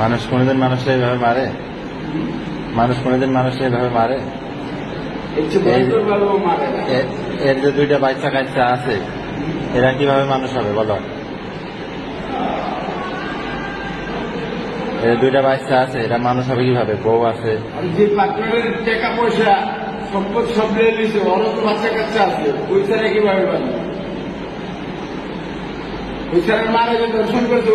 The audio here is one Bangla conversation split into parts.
মানুষ কোনোদিন মানুষকে এইভাবে মারে? মানুষ কোনোদিন মানুষকে এইভাবে মারে? এর যে দুইটা বাচ্চা কাচ্চা আছে এরা কীভাবে মানুষ হবে বলো? এর দুইটা বাচ্চা আছে এরা মানুষ হবে কীভাবে? বউ আছে। যে পার্টনারের টাকা পয়সা সম্পদ সব নিয়ে নিছে ওরও বাচ্চা কাচ্চা আছে। ওই ছাড়া কীভাবে পারবে ওই ছাড়া মারা যে দর্শন করতো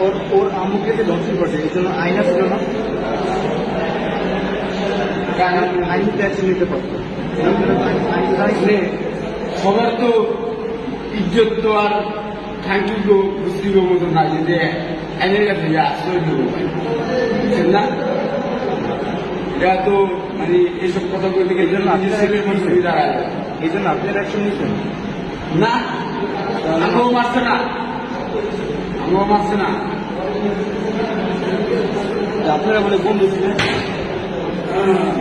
ওর ওর আম্মুকে যে ধর্ষণ করছে এই জন্য আইনা ছিল না আইন ট্যাক্স নিতে পারতো সবার তো ইজ্জত তো আর থ্যাংক ইউ বুঝতে মতো না যে আইনের কাছে আশ্রয় দেবো বুঝছেন না? এটা তো মানে এইসব কথা বলতে গেলে এই জন্য নিজের আপনারা ছেলের মধ্যে সুবিধা হয় না। এই জন্য আপনার অ্যাকশন না আমাকেও মারছে না। আমিও মারছে না? আপনারা মানে বন্ধু ছিলেন? হ্যাঁ।